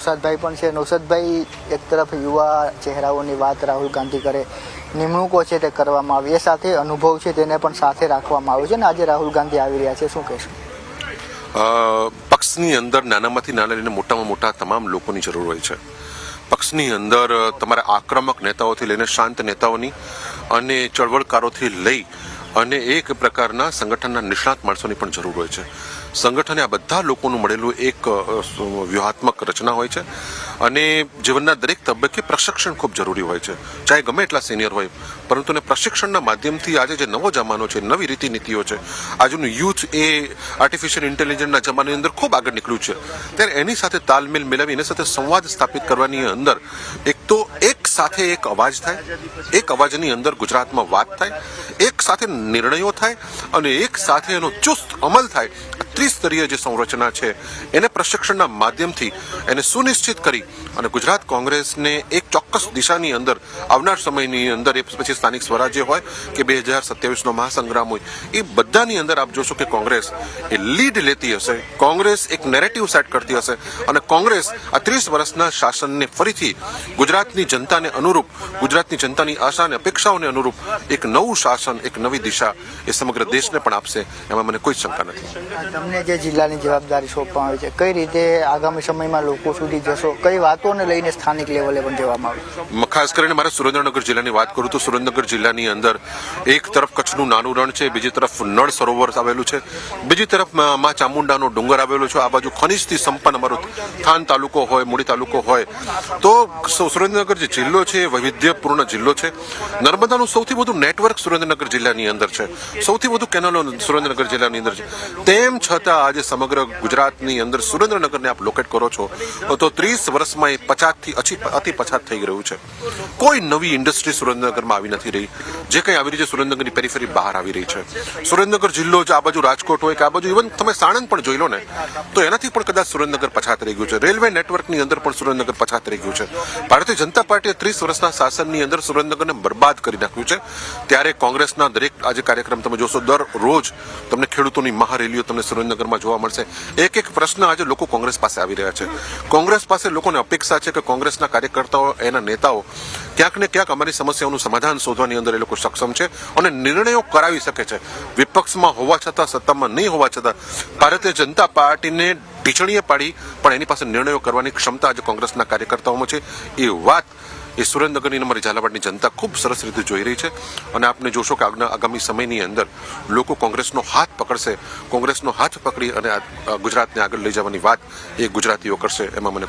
નૌશાદભાઈ પણ છે. નૌશાદભાઈ એક તરફ યુવા ચહેરાઓની વાત રાહુલ ગાંધી કરે, નિમણૂકો છે તે કરવામાં આવી. એ સાથે અનુભવ છે તેને પણ સાથે રાખવામાં આવ્યો છે ને આજે રાહુલ ગાંધી આવી રહ્યા છે. શું કહેશો? પક્ષની અંદર નાનામાંથી નાના લઈને મોટામાં મોટા તમામ લોકોની જરૂર હોય છે. પક્ષની અંદર તમારા આક્રમક નેતાઓથી લઈને શાંત નેતાઓની અને ચળવળકારોથી લઈ અને એક પ્રકારના સંગઠનના નિષ્ણાત માણસોની પણ જરૂર હોય છે. સંગઠને આ બધા લોકોનું મળેલું એક વ્યૂહાત્મક રચના હોય છે. અને જીવનના દરેક તબક્કે પ્રશિક્ષણ ખૂબ જરૂરી હોય છે. ચાહે ગમે એટલા સિનિયર હોય, પરંતુ એને પ્રશિક્ષણના માધ્યમથી આજે જે નવો જમાનો છે, નવી રીતિ નીતિઓ છે, આજનું યુથ એ આર્ટિફિશિયલ ઇન્ટેલિજન્સના જમાનાની અંદર ખૂબ આગળ નીકળ્યું છે. ત્યારે એની સાથે તાલમેલ મેળવી, એની સાથે સંવાદ સ્થાપિત કરવાની અંદર એક તો એક સાથે એક અવાજ થાય, એક અવાજની અંદર ગુજરાતમાં વાત થાય, એક સાથે નિર્ણયો થાય અને એક સાથે એનો ચુસ્ત અમલ થાય. ત્રિસ્તરીય જે સંરચના છે, એને પ્રશિક્ષણના માધ્યમથી એને સુનિશ્ચિત કરી અને ગુજરાત કોંગ્રેસને એક ચોક્કસ દિશાની અંદર આવનાર સમયની અંદર, એ પછી સ્થાનિક સ્વરાજ્ય હોય કે બે હજાર સત્યાવીસનો મહાસંગ્રામ હોય, એ બધાની અંદર આપ જોશો કે કોંગ્રેસ એ લીડ લેતી હશે. કોંગ્રેસ એક નેરેટિવ સેટ કરતી હશે અને કોંગ્રેસ આ ત્રીસ વર્ષના શાસનને ફરીથી ગુજરાતની જનતાને અનુરૂપ, ગુજરાતની જનતાની આશા અને અપેક્ષાઓને અનુરૂપ એક નવું શાસન, એક નવી દિશા એ સમગ્ર દેશને પણ આપશે. એમાં મને કોઈ શંકા નથી. તમને જે જિલ્લાની જવાબદારી સોંપવામાં આવી છે, કઈ રીતે આગામી સમયમાં લોકો સુધી જશો? કઈ વાતોને લઈને સ્થાનિક લેવલે પણ જવામાં આવશે ખાસ કરીને મારે સુરેન્દ્રનગર જિલ્લાની વાત કરું તો સુરેન્દ્રનગર જિલ્લાની અંદર એક તરફ કચ્છનું નાનું રણ છે, બીજી તરફ નળ સરોવર આવેલું છે, બીજી તરફ મા ચામુંડાનો ડુંગર આવેલો છે, આ બાજુ ખનિજથી સંપન્ન અમારો થાન તાલુકો હોય, મૂડી તાલુકો હોય. તો સુરેન્દ્રનગર જે જિલ્લો છે એ વૈવિધ્યપૂર્ણ જિલ્લો છે. નર્મદાનું સૌથી વધુ નેટવર્ક સુરેન્દ્રનગર જિલ્લાની અંદર છે. સૌથી વધુ કેનાલો સુરેન્દ્રનગર જિલ્લાની અંદર છે. તેમ છતાં આજે સમગ્ર ગુજરાતની અંદર સુરેન્દ્રનગરને આપ લોકેટ કરો છો, તો ત્રીસ વર્ષમાં એ અચી અતિ પછાત થઈ રહ્યું છે. કોઈ નવી ઇન્ડસ્ટ્રી સુરેન્દ્રનગરમાં આવી નથી રહી. જે કંઈ આવી રહી છે, સુરેન્દ્રનગરની પેરીફેરી બહાર આવી રહી છે. સુરેન્દ્રનગર જિલ્લો જ આ બાજુ રાજકોટ હોય કે આ બાજુ ઇવન તમે સાણંદ પણ જોઈ લો ને, તો એનાથી પણ કદાચ સુરેન્દ્રનગર પછાત રહી ગયું છે. રેલવે નેટવર્કની અંદર પણ સુરેન્દ્રનગર પછાત રહી ગયું છે. ભારતીય જનતા પાર્ટીએ ત્રીસ વર્ષના શાસનની અંદર સુરેન્દ્રનગરને બરબાદ કરી નાખ્યું છે. ત્યારે કોંગ્રેસના દરેક આજે કાર્યક્રમ તમે જોશો દર રોજ તમને ખેડૂતોની મહારેલીઓ તમને સુરેન્દ્રનગરમાં જોવા મળશે. એક એક પ્રશ્ન આજે લોકો કોંગ્રેસ પાસે આવી રહ્યા છે. કોંગ્રેસ પાસે લોકોને અપેક્ષા છે કે કોંગ્રેસના કાર્યકર્તાઓ, એના નેતાઓ ક્યાંક ને ક્યાંક અમારી સમસ્યાઓનું સમાધાન શોધવાની અંદર એ લોકો સક્ષમ છે અને નિર્ણયો કરાવી શકે છે. વિપક્ષમાં હોવા છતાં, સત્તામાં નહીં હોવા છતાં ભારતીય જનતા પાર્ટીને ઢીચણીએ પાડી, પણ એની પાસે નિર્ણયો કરવાની ક્ષમતા આજે કોંગ્રેસના કાર્યકર્તાઓમાં છે. એ વાત એ સુરેન્દ્રનગરની અમારી ઝાલાવાડની જનતા ખૂબ સરસ રીતે જોઈ રહી છે અને આપને જોશો કે આગામી સમયની અંદર લોકો કોંગ્રેસનો હાથ પકડશે, કોંગ્રેસનો હાથ પકડી અને ગુજરાતને આગળ લઈ જવાની વાત એ ગુજરાતીઓ કરશે, એમાં મને